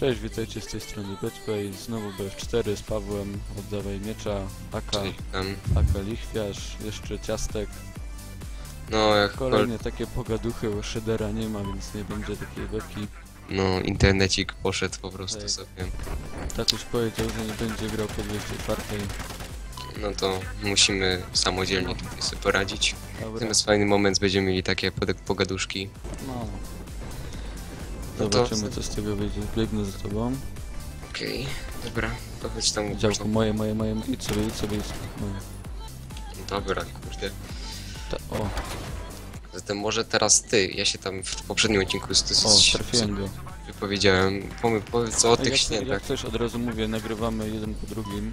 Cześć, witajcie z tej strony Betway, znowu BF4 z Pawłem, oddawaj miecza, Aka, Czyli tam, Aka Lichwiarz, jeszcze Ciastek. no jak kol, Kolejnie takie pogaduchy, bo shadera nie ma, więc nie będzie takiej beki. no internecik poszedł po prostu Tak. sobie. Tatuś powiedział, że nie będzie grał po 24. No to musimy samodzielnie tutaj sobie poradzić. Dobra, Natomiast fajny moment będziemy mieli takie pod- pogaduszki. no. No to- Zobaczymy co z tego wyjdzie. Biegnę za tobą. Okej, dobra, to chodź tam. Działko moje, moje, moje, idź sobie, idź sobie, idź sobie. Moje. Dobra, kurde. Ta, o, Zatem może teraz ty, ja się tam w poprzednim odcinku z, z, o, z, trafiłem go. wypowiedziałem. Pomy, powiedz o tych jak, jak śniadach. coś od razu mówię, nagrywamy jeden po drugim,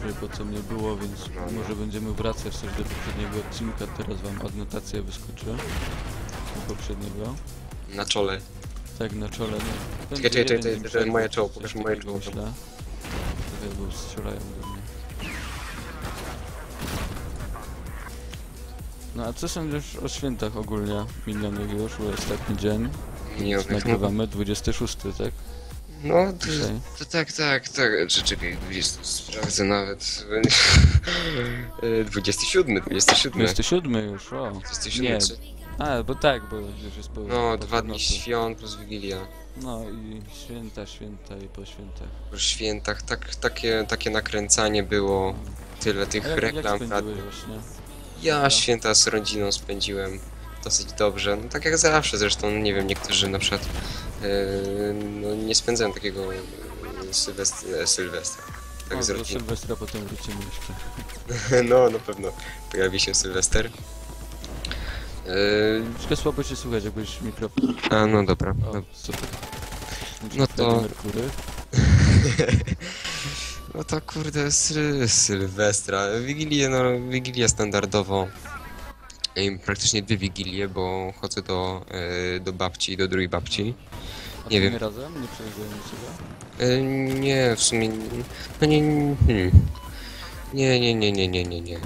żeby potem nie było, więc No, no. może będziemy wracać też do poprzedniego odcinka. Teraz wam adnotację wyskoczy. Do poprzedniego. Na czole. Tak, na czole. No, Czekaj, czekaj, czekaj, dzień czekaj, przerwy, moje czoło, coś pokaż takiego moje czoło. Myślę. Czekaj, bo strzelają do mnie. No a co sądzisz o świętach ogólnie minionych już, bo ostatni dzień. Nie, Nagrywamy 26, tak? No, to, Dzisiaj. to tak, tak, tak. Czy czekaj, 20, sprawdzę nawet. E, 27, 27. 27 już, o. 27. Nie, A, bo tak, bo już jest po No, po dwa dni świąt plus Wigilia. No i święta, święta i po świętach. Po świętach tak, takie, takie nakręcanie było. Tyle tych A jak, jak reklam. spędziłeś właśnie? ja święta z rodziną spędziłem dosyć dobrze. No, tak jak zawsze zresztą, nie wiem, niektórzy na przykład e, no, nie spędzają takiego e, sylwestra. sylwestra. Tak o, z do rodziną. Sylwestra potem wrócimy jeszcze. No, na pewno pojawi się Sylwester. E, Troszkę słabo się słuchać, jakbyś mikrofon... a, no dobra. O, No, super. No to- no to kurde, syl, Sylwestra. Wigilię, no, Wigilię standardowo. Ej, Praktycznie dwie Wigilie, bo chodzę do, e, do babci, do drugiej babci. A Nie wiem. razem? Nie przejeżdżają ciebie? E, Nie, w sumie. No nie. Hmm. Nie, nie, nie, nie, nie, nie, nie.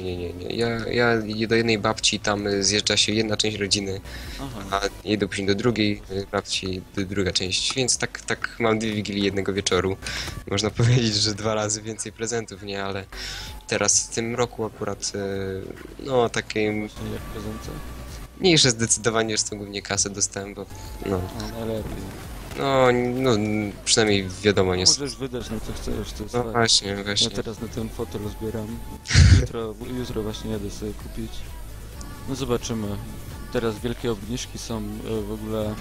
Nie, nie, nie. Ja, ja do jednej babci, tam e, zjeżdża się jedna część rodziny, Aha. a jedę później do drugiej e, babci, do druga część, więc tak, tak mam dwie wigilie jednego wieczoru. Można powiedzieć, że dwa razy więcej prezentów, nie, ale teraz w tym roku akurat, e, no takie Właśnie jak prezenty? mniejsze zdecydowanie, to głównie kasę dostałem, bo no, O, najlepiej. No, no przynajmniej wiadomo, nie Możesz wydać na co chcesz, to jest No fajne. właśnie, Ja właśnie. teraz na ten fotel zbieram. Jutro, jutro właśnie jadę sobie kupić. No zobaczymy. Teraz wielkie obniżki są e, w ogóle.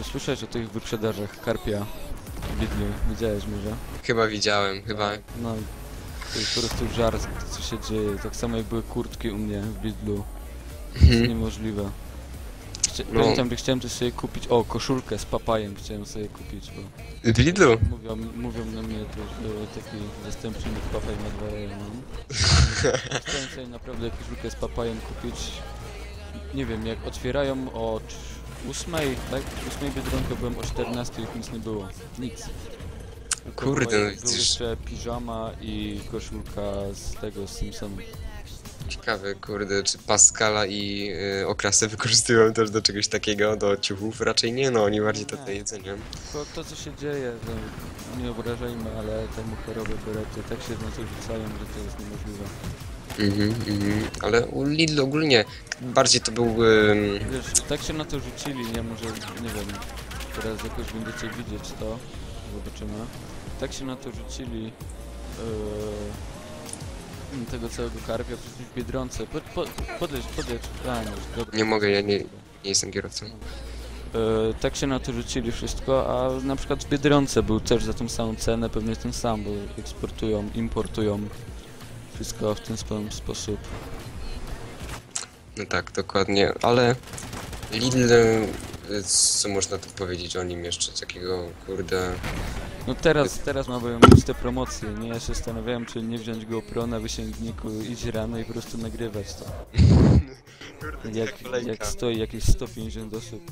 E, słyszałeś o tych wyprzedażach karpia w Lidlu? Widziałeś może? Chyba widziałem, chyba. No, to jest po prostu żart, co się dzieje. Tak samo jak były kurtki u mnie w Lidlu. To jest Mhm. niemożliwe. Chcia- No. Pamiętam, że chciałem też sobie kupić, o, koszulkę z papajem chciałem sobie kupić, bo W Lidlu? Mówią, mówią na mnie to, że taki zastępcznik papaj ma dwa razy mam. Chciałem sobie naprawdę koszulkę z papajem kupić. Nie wiem, jak otwierają o cz- ósmej, tak? ósmej Biedronkę byłem o 14 już nic nie było. Nic. Tylko Kurde, była- no Był jeszcze piżama i koszulka z tego, z Simpsonów. Ciekawe, kurde, czy Pascala i y, okrasę wykorzystują też do czegoś takiego, do ciuchów? Raczej nie, no, oni bardziej to Nie. do jedzenia. To, to co się dzieje, to nie obrażajmy, ale te mucherowe berety tak się na to rzucają, że to jest niemożliwe. Mhm, mhm. Ale u Lidl ogólnie bardziej to był... Wiesz, tak się na to rzucili, nie może, nie wiem, teraz jakoś będziecie widzieć to, zobaczymy. Tak się na to rzucili yy, tego całego karpia przecież w Biedronce. Po, po, podejdź, podejdź, a no, dobra. Nie mogę, ja nie, nie jestem kierowcą. Yy, tak się na to rzucili wszystko, a na przykład w Biedronce był też za tą samą cenę, pewnie ten sam, bo eksportują, importują wszystko w ten spo- sposób. No tak, dokładnie, ale Lidl, y, co można tu powiedzieć o nim jeszcze takiego, kurde... No teraz, teraz mamy te promocje, nie? Ja się zastanawiałem, czy nie wziąć GoPro na wysięgniku, iść rano i po prostu nagrywać to. Jak, jak stoi jakieś 150 osób.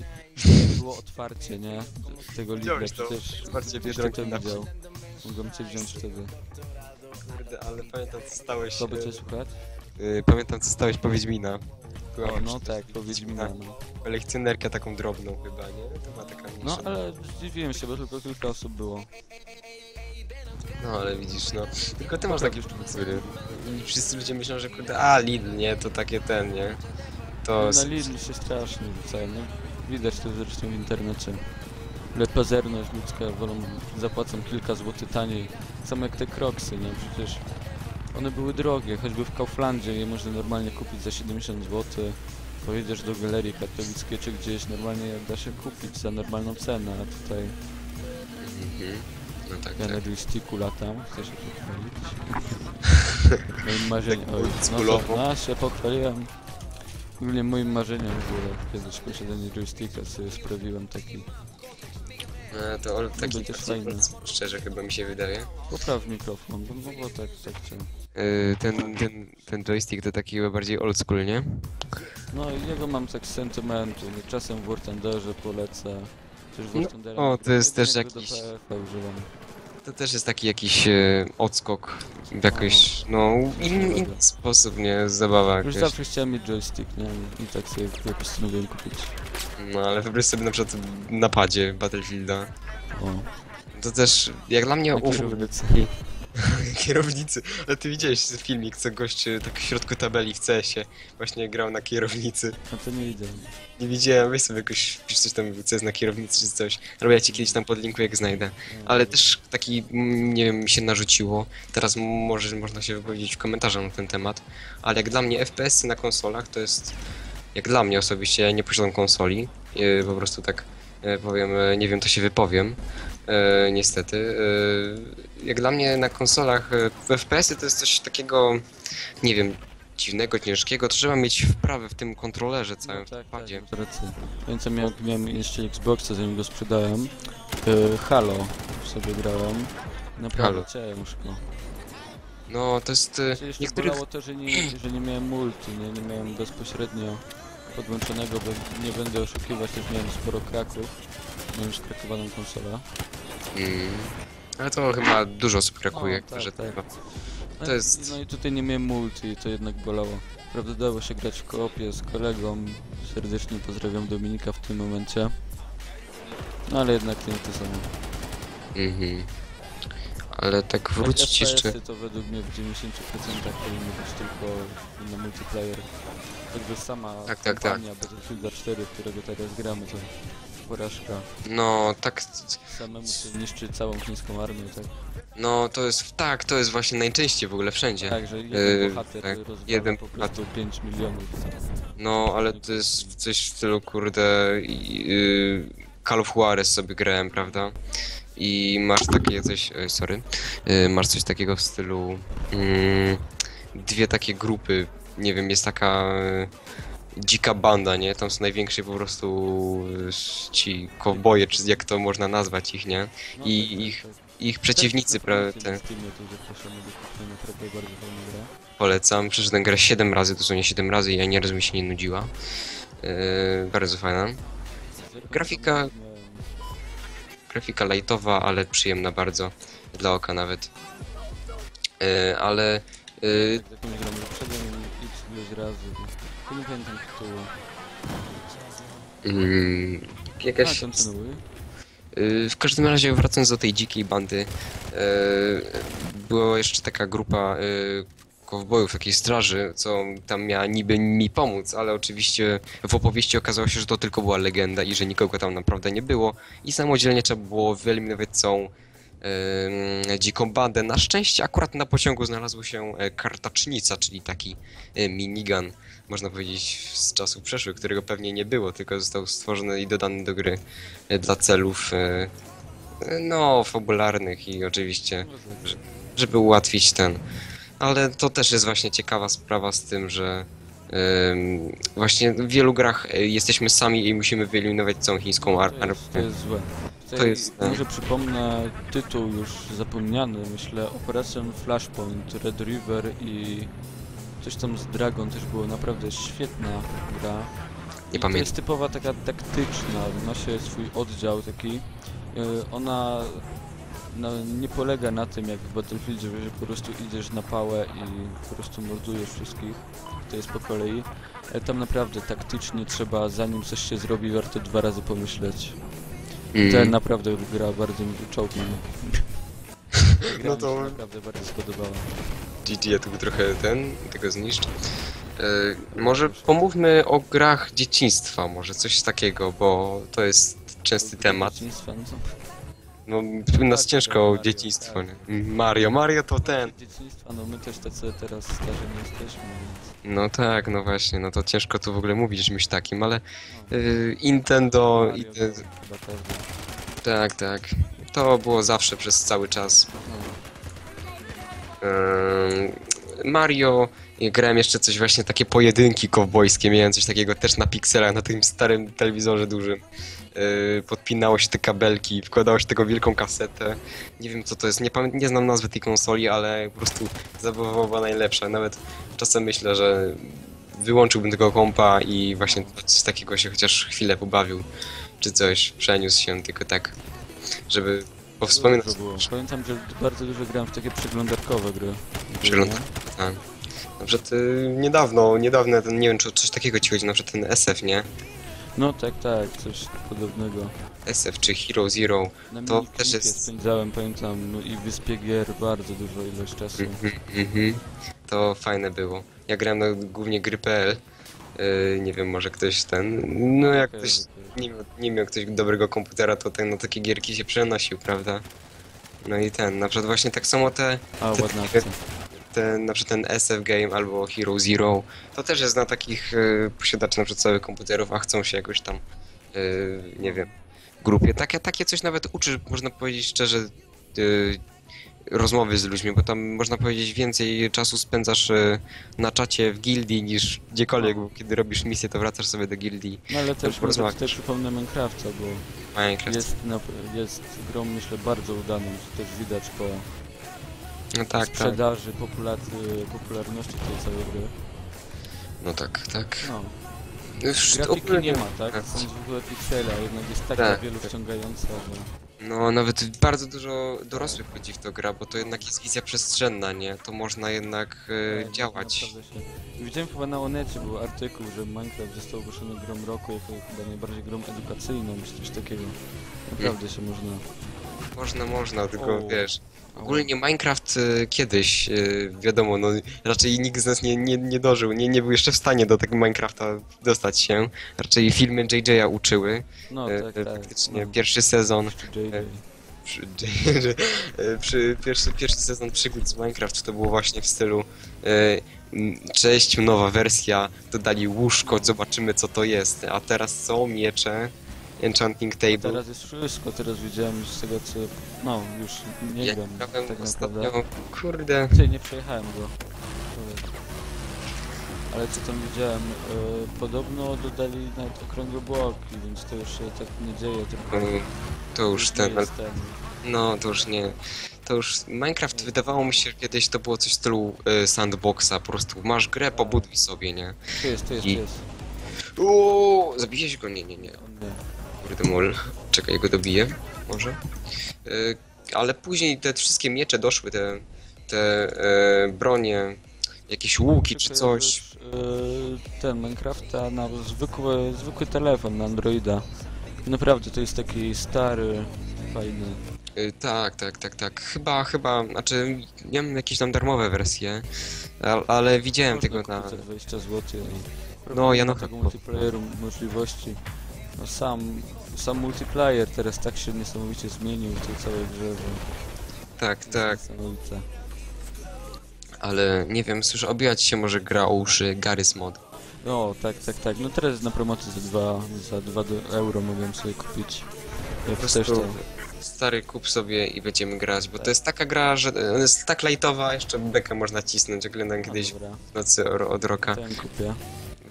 Było otwarcie, nie? Tego Widziałeś to? przecież Otwarcie to widział. Mogłem cię wziąć wtedy. Kurde, ale pamiętam co stałeś... Co by cię słuchać? y, pamiętam co stałeś po Wiedźmina. Była no tak, po Wiedźmina, no. kolekcjonerka taką drobną chyba, nie? To była taka No, mniejsza. ale zdziwiłem się, bo tylko kilka osób było. No ale widzisz, no. Tylko ty masz takie wpływy. I wszyscy ludzie myślą, że kurde, a Lidl, nie? To takie ten, nie? To... Na Lidl się strasznie rzucają, no. Widać to zresztą w internecie. Ale pazerność ludzka, wolą, zapłacą kilka złotych taniej. Samo jak te kroksy, nie? Przecież one były drogie, choćby w Kauflandzie je można normalnie kupić za 70 zł. Pojedziesz do galerii katowickiej czy gdzieś, normalnie da się kupić za normalną cenę, a tutaj Mhm. No tak, ja na tak. joysticku latam, chcę się pochwalić. Moim marzeniem, oj, no, to, no się pochwaliłem. Ogólnie moim marzeniem było kiedyś posiadanie joysticka, sobie sprawiłem taki. No, to ol- taki będzie bardziej fajne. old- szczerze chyba mi się wydaje. Popraw mikrofon, bo, bo, bo tak, tak chciałem. Yy, ten, ten, ten joystick to taki chyba bardziej old school, nie? No i jego mam tak z sentymentu, czasem w War Thunderze polecę. W No, Thundera o, to jest też do jakiś- PF-a używam. To też jest taki jakiś e, odskok w jakoś, no, in, inny sposób, nie? Zabawa Już jakaś. zawsze chciałem mieć joystick, nie? I tak sobie postanowiłem kupić. No, ale wyobraź sobie na przykład na padzie Battlefielda. O, To też, jak dla mnie. kierownicy. Ale ty widziałeś filmik, co gość e, tak w środku tabeli w CS-ie właśnie grał na kierownicy. No to nie idę. Nie widziałem, weź sobie jakoś wpisz coś tam, jest na kierownicy czy coś. Albo ja ci kiedyś tam podlinkuję, jak znajdę. Ale też taki, mm, nie wiem, mi się narzuciło. Teraz może można się wypowiedzieć w komentarzach na ten temat. Ale jak dla mnie FPS-y na konsolach to jest. Jak dla mnie osobiście, ja nie posiadam konsoli. Yy, po prostu tak powiem, nie wiem, to się wypowiem. Yy, niestety. Yy, jak dla mnie na konsolach yy, FPS-y to jest coś takiego, nie wiem, dziwnego, ciężkiego. To trzeba mieć wprawę w tym kontrolerze całym, No, w tak, padzie. tak, rację. Pamiętam jak miałem jeszcze Xboxa, zanim go sprzedałem. E, Halo sobie grałem. Naprawdę Halo. ciężko. No, to jest... Yy, Czy jeszcze niektórych... bolało to, że nie, że nie miałem multi, nie, nie miałem bezpośrednio podłączonego, bo nie będę oszukiwać, też miałem sporo kraków. Miałem skrakowaną konsolę. Mm. Ale to chyba dużo osób brakuje, No, tak, że tak. No To i- jest- No i tutaj nie miałem multi to jednak bolało. Prawda dało się grać w koopie z kolegą. Serdecznie pozdrawiam Dominika w tym momencie. No ale jednak nie to samo. Mhm. Ale tak Tak wrócić jeszcze. FPS-y to według mnie w 90% powinny być tylko na multiplayer. Jakby sama Tak, tak, kampania Battlefielda 4, w którego teraz gramy, to porażka. No, tak. Samemu się niszczy całą chińską armię, tak? No, to jest. Tak, to jest właśnie najczęściej w ogóle wszędzie. Tak, że jeden Yy, bohater tak, jeden po prostu 5 milionów. No, ale to jest coś w stylu, kurde. Yy, Call of Juarez sobie grałem, prawda? I masz takie coś. e, Sorry. Yy, masz coś takiego w stylu. mm, dwie takie grupy. Nie wiem, jest taka. e, dzika banda, nie? Tam są najwięksi po prostu e, ci kowboje, czy jak to można nazwać ich, nie? I ich-. Ich przeciwnicy, Też pra, na te, polecam. Przeszedłem grę 7 razy, dosłownie 7 razy i ani razu mi się nie nudziła. Yy, bardzo fajna. Grafika- Grafika lightowa, ale przyjemna bardzo. Dla oka nawet. Yy, ale... Yy, razy. To nie pamiętam tytułu. mm, A, jakaś... kontynuuj. Yy, W każdym razie wracając do tej dzikiej bandy, yy, była jeszcze taka grupa yy, kowbojów, takiej straży, co tam miała niby mi pomóc, ale oczywiście w opowieści okazało się, że to tylko była legenda i że nikogo tam naprawdę nie było i samodzielnie trzeba było wyeliminować całą yy, dziką bandę. Na szczęście akurat na pociągu znalazło się e, kartacznica, czyli taki e, minigun, można powiedzieć z czasów przeszłych, którego pewnie nie było, tylko został stworzony i dodany do gry e, dla celów no fabularnych i oczywiście żeby ułatwić ten. Ale to też jest właśnie ciekawa sprawa z tym, że właśnie w wielu grach e, jesteśmy sami i musimy wyeliminować całą chińską ar- To jest, armię. złe. Tutaj To jest, e, Może przypomnę tytuł już zapomniany, myślę Operation Flashpoint, Red River i coś tam z Dragon też było naprawdę świetna gra. Nie I to jest typowa taka taktyczna, ma się swój oddział taki. Yy, Ona no, nie polega na tym jak w Battlefieldzie, że po prostu idziesz na pałę i po prostu mordujesz wszystkich. To jest po kolei. Ale tam naprawdę taktycznie trzeba, zanim coś się zrobi, warto dwa razy pomyśleć. Mm. Ten naprawdę gra bardzo mi czołgi. Gra No mi to- się naprawdę bardzo spodobała. GG, ja tu trochę ten, tego zniszczę. E, może pomówmy o grach dzieciństwa, może coś takiego, bo to jest częsty temat. Dzieciństwa, no to... No, nas ciężko Mario, dzieciństwo, tak. nie? Mario, Mario to ten. Dzieciństwa, no my też tacy teraz starzy nie jesteśmy, więc... No tak, no właśnie, no to ciężko tu w ogóle mówić czymś takim, ale y, Nintendo, Mario i, y, tak, tak, to było zawsze przez cały czas. No. Ym, Mario, i grałem jeszcze coś właśnie takie pojedynki kowbojskie, miałem coś takiego też na pikselach, na tym starym telewizorze dużym. Yy, podpinało się te kabelki, wkładało się tego wielką kasetę. Nie wiem co to jest, nie, nie znam nazwy tej konsoli, ale po prostu zabawa była najlepsza. Nawet czasem myślę, że wyłączyłbym tego kompa i właśnie coś takiego się chociaż chwilę pobawił, czy coś, przeniósł się tylko tak, żeby powspominać. Pamiętam, że bardzo dużo grałem w takie przeglądarkowe gry. Przegląd- Tak. Na przykład y, niedawno, niedawno, ten, nie wiem czy coś takiego ci chodzi, na przykład ten SF, nie? No tak, tak, coś podobnego. SF czy Hero Zero. Na To też jest- spędzałem, pamiętam, no i Wyspie Gier bardzo dużo ilość czasu. Mhm, mhm. To fajne było. Ja grałem na głównie gry.pl. Y, nie wiem, może ktoś ten. No jak Okej, ktoś nie miał, nie miał ktoś dobrego komputera, to ten, no takie gierki się przenosił, prawda? No i ten, na przykład właśnie tak samo te, A, te- ładna akcja. Ten, na przykład ten SF Game albo Hero Zero, to też jest na takich y, posiadaczy na przykład całych komputerów, a chcą się jakoś tam, y, nie wiem, grupie. Takie, takie coś nawet uczy, można powiedzieć szczerze, y, rozmowy z ludźmi, bo tam można powiedzieć więcej czasu spędzasz y, na czacie w gildii niż gdziekolwiek, bo kiedy robisz misję, to wracasz sobie do gildii No ale też tutaj przypomnę Minecrafta, bo Minecraft. jest, jest grą myślę bardzo udaną, co też widać po No tak, tak. sprzedaży, populacy, popularności tej całej gry. No tak, tak. No, Już grafiki ogólnie- nie ma, tak? Są piksele, a jednak jest tak, Tak, wielu tak. wciągająca, że... No, nawet bardzo dużo dorosłych ludzi w to gra, bo to jednak jest wizja przestrzenna, nie? To można jednak e, Tak, działać. naprawdę Się... Widziałem chyba na Onecie był artykuł, że Minecraft został ogłoszony grą roku jako chyba najbardziej grą edukacyjną, czy coś takiego. Naprawdę się można... Można, można, tylko O. wiesz. Ogólnie Minecraft e, kiedyś, e, wiadomo, no raczej nikt z nas nie, nie, nie dożył, nie, nie był jeszcze w stanie do tego Minecrafta dostać się. Raczej filmy JJ'a uczyły. No e, tak, tak. Faktycznie no. pierwszy sezon, JJ. przy, e, przy pierwszy, pierwszy sezon przygód z Minecraft to było właśnie w stylu cześć, nowa wersja, dodali łóżko, zobaczymy co to jest, a teraz są miecze, enchanting table. Teraz jest wszystko, teraz widziałem z tego co... No, już nie ja gram grałem tak ostatnio, naprawdę. kurde, Ty, nie przejechałem go. Ale co tam widziałem, e, podobno dodali nawet okrągłe bloki, więc to już się tak nie dzieje, tylko... no, to już nie ten, ten... no to już nie, to już Minecraft wydawało mi się że kiedyś to było coś w stylu e, sandboxa, po prostu masz grę, pobuduj sobie, nie? Tu jest, tu jest, I- jest. Uuu, zabijeś go? Nie, nie, nie. On nie. Mol. Czekaj, go dobiję. Może? Y, ale później te wszystkie miecze doszły, te, te e, bronie, jakieś łuki czy coś. E, ten Minecrafta na zwykły, zwykły telefon na Androida. Naprawdę to jest taki stary, fajny. Tak, tak, tak, tak. Chyba, chyba, znaczy, nie mam jakieś tam darmowe wersje, a, ale widziałem Można tego na... kupić za 20 zł. No, ja na tego to- multiplayeru możliwości. No sam, sam multiplayer teraz tak się niesamowicie zmienił w tej całej grze, Tak, tak, niesamowite. ale nie wiem, słyszę, obijać się może gra o uszy Garry's Mod. No, tak, tak, tak. No teraz na promocji za 2 za 2 euro mogłem sobie kupić. Jak Po prostu to. stary kup sobie i będziemy grać, bo to jest taka gra, że ona jest tak lightowa, jeszcze bekę można cisnąć, oglądam kiedyś Dobra, w nocy od od roka. ten kupię.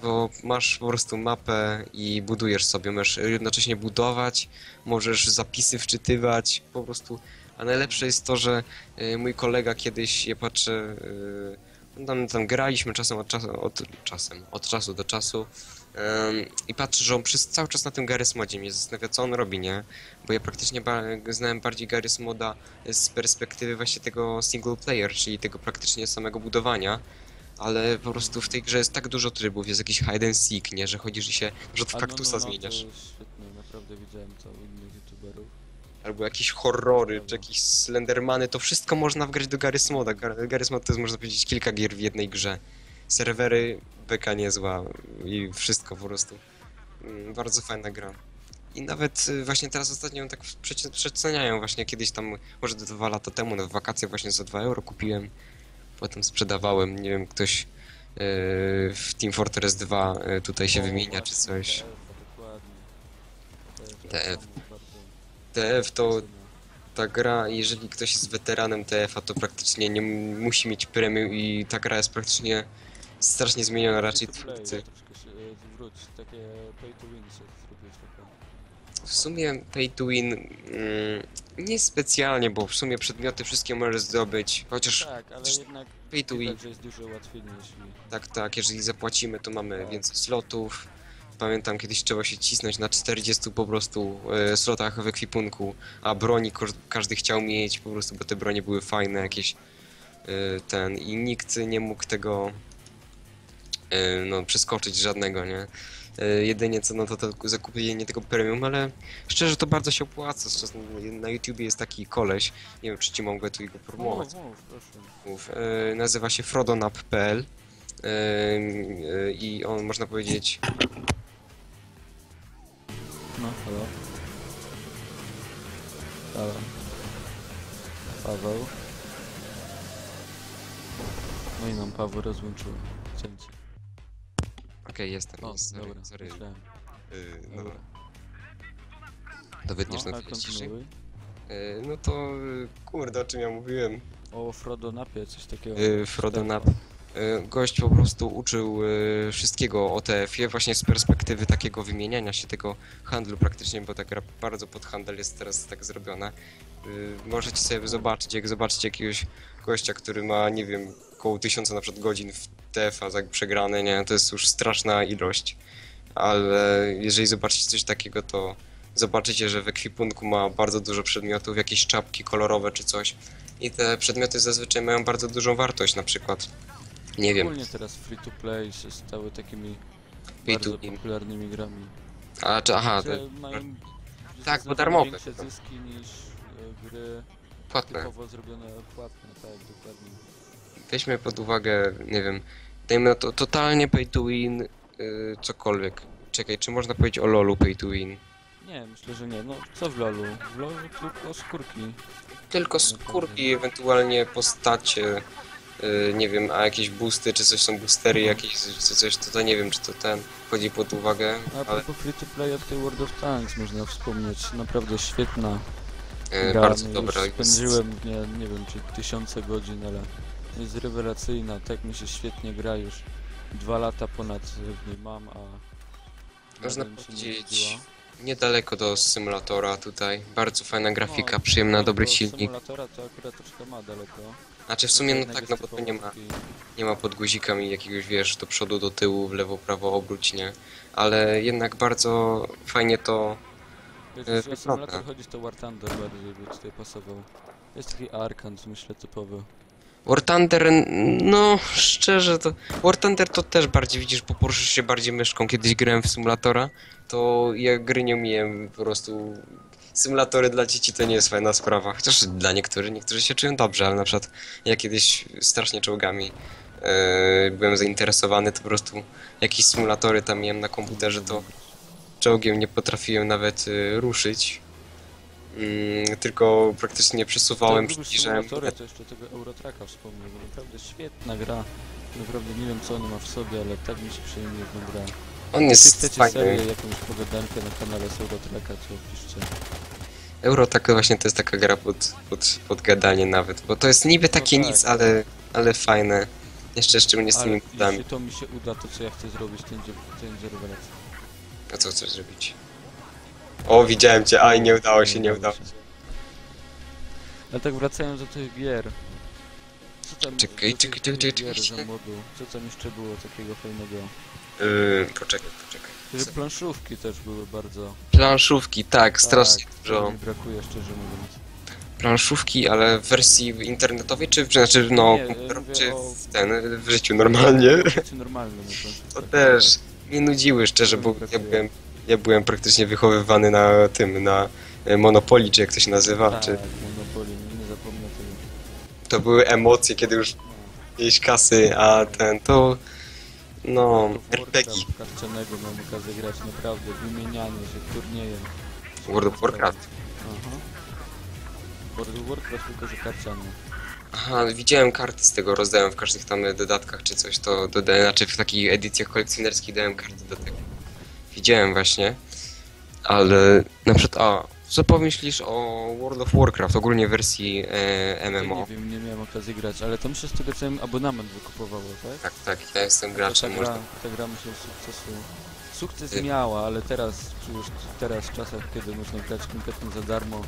Bo masz po prostu mapę i budujesz sobie, możesz jednocześnie budować, możesz zapisy wczytywać, po prostu, a najlepsze jest to, że y, mój kolega kiedyś, ja patrzę, y, tam, tam graliśmy czasem od czasu, od, czasem, od czasu do czasu Ym, I patrzę, że on przez cały czas na tym Garry's Modzie mnie zastanawia, co on robi, nie? Bo ja praktycznie ba znałem bardziej Garry's Moda z perspektywy właśnie tego single player, czyli tego praktycznie samego budowania. Ale po prostu w tej grze jest tak dużo trybów, jest jakiś hide and seek, nie? Że chodzisz i się, że w A kaktusa no, no, no, zmieniasz. To jest świetne, naprawdę widziałem to u innych youtuberów. Albo jakieś horrory, czy jakieś Slendermany, to wszystko można wgrać do Garry's Moda. Gar Garry's Mod to jest można powiedzieć kilka gier w jednej grze. Serwery, beka niezła i wszystko po prostu. Mm, Bardzo fajna gra. I nawet y, właśnie teraz ostatnio ją tak przece- przeceniają właśnie kiedyś tam, może dwa lata temu, na wakacje właśnie za 2 euro kupiłem, potem sprzedawałem, nie wiem, ktoś y, w Team Fortress 2 y, tutaj się wymienia czy coś. TF, dokładnie. TF. to cenię. ta gra, jeżeli ktoś jest weteranem TF-a, to praktycznie nie musi mieć premium i ta gra jest praktycznie strasznie zmieniona, raczej twórcy. troszkę się e, wróć, takie pay to win się zrobiłeś trochę. W sumie pay to win mm, nie specjalnie, bo w sumie przedmioty wszystkie możesz zdobyć, chociaż Tak, ale jednak pay to win, widać, że jest dużo łatwiej jeśli... tak, tak, jeżeli zapłacimy, to mamy Tak. więcej slotów. Pamiętam kiedyś trzeba się cisnąć na 40 po prostu e, slotach w ekwipunku, a broni ko- każdy chciał mieć po prostu, bo te bronie były fajne jakieś e, ten i nikt nie mógł tego e, no, przeskoczyć żadnego, nie? E, Jedynie co, no to, to zakupienie tego premium, ale szczerze to bardzo się opłaca. Na YouTubie jest taki koleś, nie wiem czy ci mogę tu go promować. Mów. E, nazywa się frodonap.pl e, i on można powiedzieć No, halo. Halo. Paweł. No i nam Paweł rozłączył cięcie. Okej jestem, O, jest, sorry, dobra, sorry. myślałem. Y, no, Dobra. to wytniesz No, na ciszy. kontynuuj. E, no to y, kurde o czym ja mówiłem. O Frodo napie, coś takiego. Y, Frodo Stefa. Nap. Y, Gość po prostu uczył wszystkiego o TF-ie właśnie z perspektywy takiego wymieniania się tego handlu praktycznie, bo ta gra bardzo pod handel jest teraz tak zrobiona. Możecie sobie zobaczyć, jak zobaczycie jakiegoś gościa, który ma, nie wiem, około tysiąca na przykład godzin w TF-a tak przegrane, nie? To jest już straszna ilość. Ale jeżeli zobaczycie coś takiego, to zobaczycie, że w ekwipunku ma bardzo dużo przedmiotów, jakieś czapki kolorowe czy coś. I te przedmioty zazwyczaj mają bardzo dużą wartość, na przykład. Nie wiem, Ogólnie teraz free to play się stały takimi Pay bardzo to popularnymi grami. A, czy, aha, Że te mają Tak, bo darmowe. większe zyski niż e, gry płatne. typowo zrobione płatne, tak, dokładnie. Weźmy pod uwagę, nie wiem, dajmy na to totalnie pay to win, yy, cokolwiek. Czekaj, czy można powiedzieć o LoLu pay to win? Nie, myślę, że nie. No, co w LoLu? W LoLu tylko skórki. Tylko skórki, ewentualnie postacie, yy, nie wiem, a jakieś boosty, czy coś są boostery jakieś, czy coś, to, to nie wiem, czy to ten wchodzi pod uwagę, A ale propos free to play, jak tej World of Tanks można wspomnieć. Naprawdę świetna yy, gra. bardzo no, dobra. Spędziłem, nie, nie wiem, czy tysiące godzin, ale jest rewelacyjna. Tak mi się świetnie gra już. Dwa lata ponad w niej mam, a Można powiedzieć. Niedaleko do symulatora tutaj, bardzo fajna grafika, No, przyjemna, no, dobry do silnik. symulatora to akurat troszkę ma daleko. Znaczy w sumie no tak, no bo to nie ma, nie ma pod guzikami jakiegoś, wiesz, do przodu, do tyłu, w lewo, prawo, obróć, nie? Ale jednak bardzo fajnie to... Wiesz, E, wygląda. symulator chodzi, to War Thunder bardziej by tutaj pasował. Jest taki Arkant, myślę, typowy. War Thunder, no szczerze to... War Thunder to też bardziej, widzisz, bo poruszysz się bardziej myszką. Kiedyś grałem w symulatora, to ja gry nie umiem po prostu... Symulatory dla dzieci to nie jest fajna sprawa, chociaż dla niektórych, niektórzy się czują dobrze, ale na przykład ja kiedyś strasznie czołgami e, byłem zainteresowany, to po prostu jakieś symulatory tam miałem na komputerze, to czołgiem nie potrafiłem nawet y, ruszyć. Mm, tylko praktycznie przesuwałem, Tak, przybliżałem. to jeszcze tego Eurotracka wspomnę, bo naprawdę świetna gra. Naprawdę nie wiem co ona ma w sobie, ale tak mi się przyjemnie w gra. On Jeśli jest chcecie fajny. serię, jakąś pogadankę na kanale z Eurotracka, to piszcie. Euro tak właśnie to jest taka gra pod, pod, pod gadanie nawet, bo to jest niby takie tak. nic, ale, ale fajne. Jeszcze szczególnie z Ale tymi podami. jeśli to mi się uda, to co ja chcę zrobić, to będzie, to będzie rewelacja. A co chcesz zrobić? O, widziałem cię, aj, nie udało się, nie udało się. Ale tak wracając do tych gier. Co tam Czekaj, do tych czekaj, czekaj, gier czekaj, za czekaj. modu? Co tam jeszcze było takiego fajnego? Yy, poczekaj, poczekaj. Te planszówki też były bardzo... Planszówki, tak, strasznie tak, dużo. mi brakuje szczerze mówiąc. Planszówki, ale w wersji internetowej, czy znaczy no, Nie, komputerowej, mówię czy o- w ten, w życiu normalnie? Życie normalne na planszówkach. To też mnie nudziły szczerze, bo ja byłem, ja byłem praktycznie wychowywany na tym, na e, Monopoly, czy jak to się nazywa, Tak, czy Monopoly, nie zapomnę tego. to były emocje, kiedy już miałeś kasy, a ten, to no, RPG, Karczonego mam okazję grać naprawdę, wymienianie się, turnieje. World of Warcraft. Aha. World of Warcraft tylko, że karciany. Aha, widziałem karty z tego, rozdałem w każdych tam dodatkach czy coś, to dodałem, znaczy w takich edycjach kolekcjonerskich dałem karty do tego. Widziałem właśnie, ale na przykład, a, co pomyślisz o World of Warcraft, ogólnie wersji e, Ja MMO? nie wiem, nie miałem okazji grać, ale to mi się z tego całym abonament wykupowało, tak? Tak, tak, ja jestem ta, graczem, gra, można... ta gra się sukcesu... Sukces Y- miała, ale teraz, już teraz w czasach, kiedy można grać kompletnie za darmo,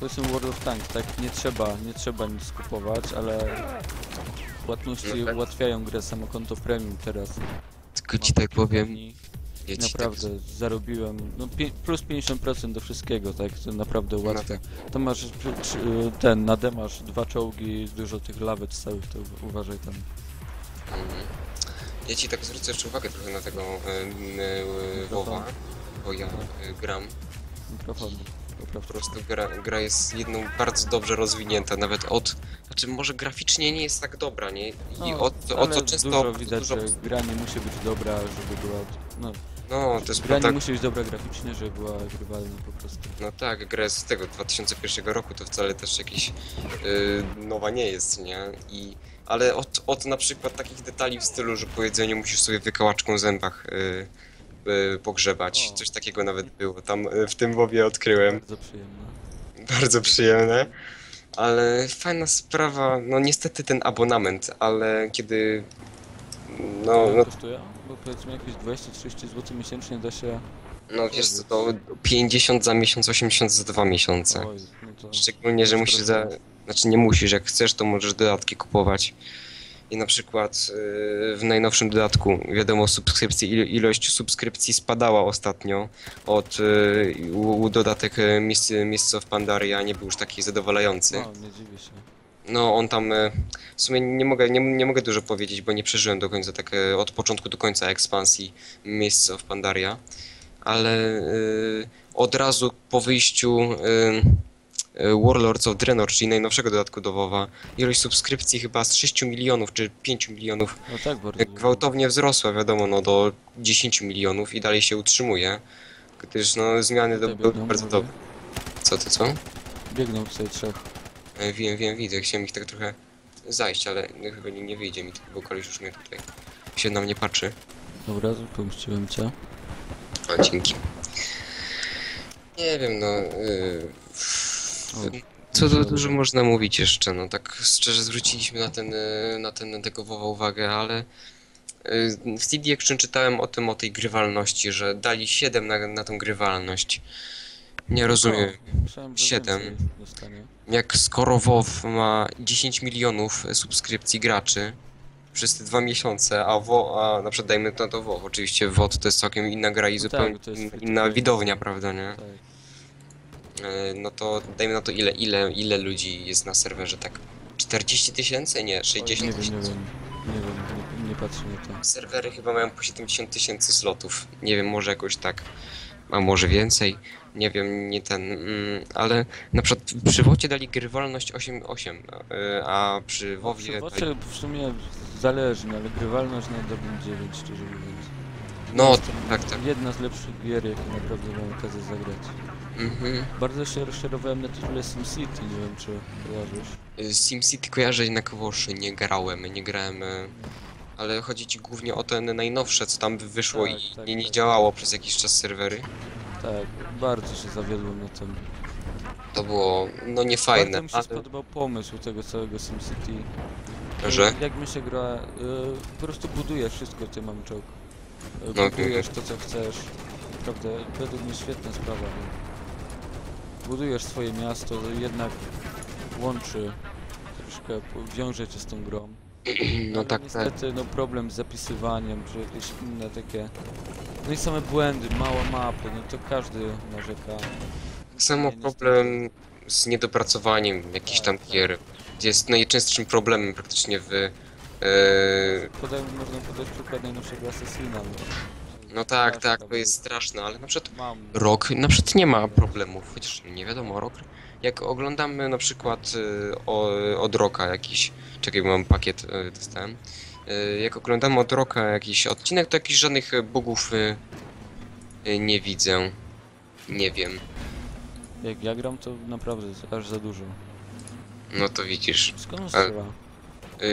to jest World of Tanks, tak? Nie trzeba, nie trzeba nic kupować, ale płatności No tak. ułatwiają grę, samo konto premium teraz. Tylko ci tak powiem, dni. Ja tak, Naprawdę, zarobiłem no, plus 50% do wszystkiego, tak? To naprawdę no ułatwia. tak, To masz ten, na D masz dwa czołgi, dużo tych lawet całych, to uważaj tam. mm. ja ci tak zwrócę jeszcze uwagę trochę na tego e, e, WoWa, bo ja e, gram Mikrofon, Po prostu gra, gra jest jedną bardzo dobrze rozwinięta, nawet od... Znaczy może graficznie nie jest tak dobra, nie? I No, o, o co często... dużo widać, dużo, że gra nie musi być dobra, żeby była... No, no, to jest gra nie musi być dobra graficznie, żeby była grywalna po prostu. no tak, gra z tego 2001 roku, to wcale też jakiś yy, nowa nie jest, nie? I... Ale od, od na przykład takich detali w stylu, że po jedzeniu musisz sobie wykałaczką w zębach yy, yy, pogrzebać, O. coś takiego nawet było, tam yy, w tym WoWie odkryłem. Bardzo przyjemne. bardzo przyjemne. Ale fajna sprawa, no niestety ten abonament, ale kiedy. No, no, kosztuje? Bo powiedzmy jakieś 20-30 zł miesięcznie da się... no wiesz co, to 50 za miesiąc, 80 za dwa miesiące. Oj, no to... Szczególnie, że musisz za. Znaczy nie musisz, jak chcesz, to możesz dodatki kupować. I na przykład yy, w najnowszym dodatku, wiadomo, subskrypcji, il- ilość subskrypcji spadała ostatnio od yy, u, u dodatek miejsc, miejsc w Pandaria nie był już taki zadowalający. No, nie dziwię się. No, on tam. e, W sumie nie mogę, nie, nie mogę dużo powiedzieć, bo nie przeżyłem do końca tak e, od początku do końca ekspansji miejsca w Pandaria. Ale e, od razu po wyjściu Warlords of Draenor, czyli najnowszego dodatku do WoWa, ilość subskrypcji chyba z 6 milionów czy 5 milionów No tak, bardzo. gwałtownie wzrosła, wiadomo, no do 10 milionów i dalej się utrzymuje. Gdyż no zmiany do, były bardzo dobre. Co ty co? Biegną tutaj trzech. E, wiem, wiem, widzę. Chciałem ich tak trochę zajść, ale no, chyba nie, nie wyjdzie mi, bo koleś już mnie tutaj się na mnie patrzy. Dobra, wypuściłem cię. O, dzięki. Nie wiem, no... Yy, co tu dużo można mówić jeszcze, no tak szczerze zwróciliśmy na ten, na ten tego WoWa uwagę, ale e, w CD Action czytałem o tym, o tej grywalności, że dali 7 na, na tą grywalność. Nie rozumiem. No, 7. Jak skoro WoW ma 10 milionów subskrypcji graczy przez te dwa miesiące, a, WO, a na przykład dajmy to, to WoW, oczywiście WoD to jest całkiem inna gra i No zupełnie tak, free to inna widownia, prawda, nie? Tak. E, No to dajmy na to ile, ile, ile ludzi jest na serwerze, tak 40 tysięcy? Nie, Oj, 60 nie wiem, nie tysięcy. wiem. Nie wiem, nie, nie patrzę na to. Serwery chyba mają po 70 tysięcy slotów. Nie wiem, może jakoś tak, a może więcej. Nie wiem, nie ten, mm, ale na przykład przy WoCie dali grywalność 8,8, y, a przy WoWie Przy dali... Wocie w sumie zależy, no, ale grywalność nadałbym 9, szczerze mówiąc. No, Jest tak, tak. Jedna z lepszych gier, jakie naprawdę mam okazję zagrać. Mhm. Bardzo się rozczarowałem na tytule SimCity, nie wiem czy kojarzysz. Y, SimCity kojarzę jednakowoż nie grałem, nie grałem, y, ale chodzi ci głównie o te najnowsze, co tam wyszło Tak, i tak, nie, nie tak. działało przez jakiś czas serwery. Tak, bardzo się zawiodłem na tym. To było, no nie fajne, Bardzo mi się ale, spodobał pomysł tego całego SimCity. że... Jak mi się gra, y, po prostu budujesz wszystko w tym mam czołg. Y, No, budujesz to co chcesz. Naprawdę, według mnie świetna sprawa. Budujesz swoje miasto, jednak łączy, troszkę po- wiąże cię z tą grą. No tak, tak. Niestety, no problem z zapisywaniem, czy jakieś inne takie... No i same błędy, małe mapy, no to każdy narzeka. Tak samo problem z niedopracowaniem jakichś Tak, tam tak. gier. Gdzie jest najczęstszym problemem praktycznie w... E, Podaj, można podać przykład najnowszego Assassina. No, no tak, tak, to jest straszne, ale na przykład Mam. rok na przykład nie ma problemów, chociaż nie wiadomo, rok... Jak oglądamy na przykład o, od roka jakiś... Czekaj, mam pakiet, e, dostałem. E, jak oglądamy od roka jakiś odcinek, to jakichś żadnych bugów nie widzę. Nie wiem. Jak ja gram, to naprawdę aż za dużo. No to widzisz. Skąd on strzela?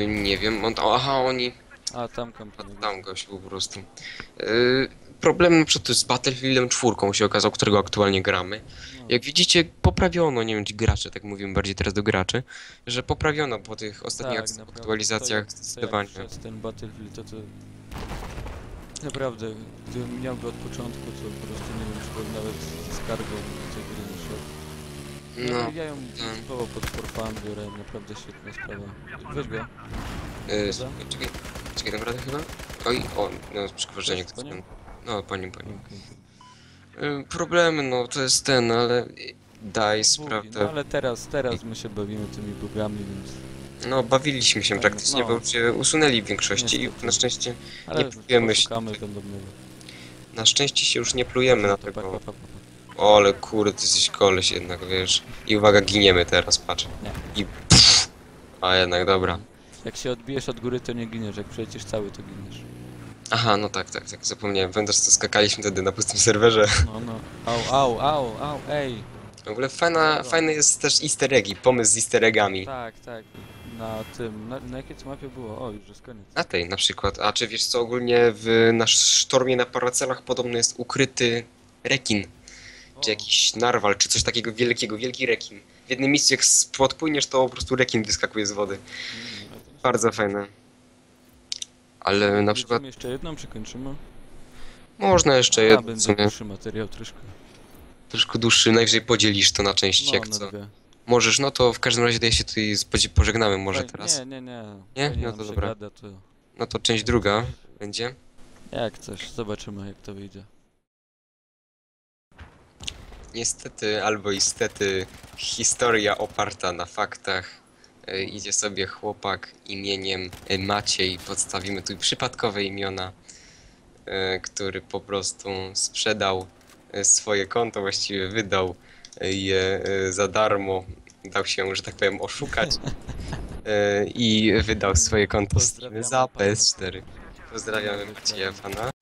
Nie wiem, on, aha, oni... A, tam kampania. Tam gość po prostu. Yy, problem na przykład z Battlefieldem 4 się okazał, którego aktualnie gramy. No. Jak widzicie, poprawiono, nie wiem, ci gracze, tak mówimy bardziej teraz do graczy, że poprawiono po tych ostatnich Tak, naprawdę, aktualizacjach to jak- zdecydowanie. To ten Battlefield, to to... Naprawdę, gdybym miał go od początku, to po prostu nie wiem, czy bym nawet ze skargą tej gry nie szedł. No, ja ją tak. typowo pod forfan biorę, naprawdę świetna sprawa. Weź go. yy, czekaj, czekaj, naprawdę chyba? Oj, o, no, po nim? No, po nim, po nim. Problemy, no, to jest ten, ale daj Bugi. No ale teraz, teraz my się bawimy tymi bugami, więc... No, bawiliśmy się praktycznie, no. bo się usunęli w większości i Niestety. na szczęście, Ale plujemy się poszukamy na szczęście się już nie plujemy na To pa, tego pa, pa, pa. O, ale kurde, ty jesteś koleś jednak, wiesz. I uwaga, giniemy teraz, patrz. Nie. I pff, A jednak, dobra. Jak się odbijesz od góry, to nie giniesz, jak przejdziesz cały, to giniesz. Aha, no tak, tak, tak, zapomniałem. Pamiętasz, co skakaliśmy wtedy na pustym serwerze. No, no. Au, au, au, au, ej! W ogóle fajna, fajny jest też easter eggi, pomysł z easter eggami. Tak, tak. Na tym, na, na jakiej to mapie było? O, już jest koniec. Na tej na przykład. A czy wiesz co, ogólnie w na sztormie na paracelach podobno jest ukryty rekin, O, czy jakiś narwal, czy coś takiego wielkiego, wielki rekin. W jednym miejscu jak podpłyniesz, to po prostu rekin wyskakuje z wody. mm, Bardzo fajne. Ale na przykład jeszcze jedną, czy kończymy? można jeszcze A, jedno w będzie dłuższy materiał troszkę. Troszkę dłuższy, najwyżej podzielisz to na części, No, jak na co. dwie. Możesz, no to w każdym razie ja się tutaj pożegnamy może Faj- teraz. Nie, nie, nie. Nie? No to dobra. Gada, to No to część druga będzie. jak coś, zobaczymy jak to wyjdzie. Niestety albo istety historia oparta na faktach. E, Idzie sobie chłopak imieniem e, Maciej, podstawimy tu przypadkowe imiona, e, który po prostu sprzedał swoje konto, właściwie wydał je za darmo, dał się, że tak powiem, oszukać i wydał swoje konto za pana. PS4. Pozdrawiamy Macieja Fana.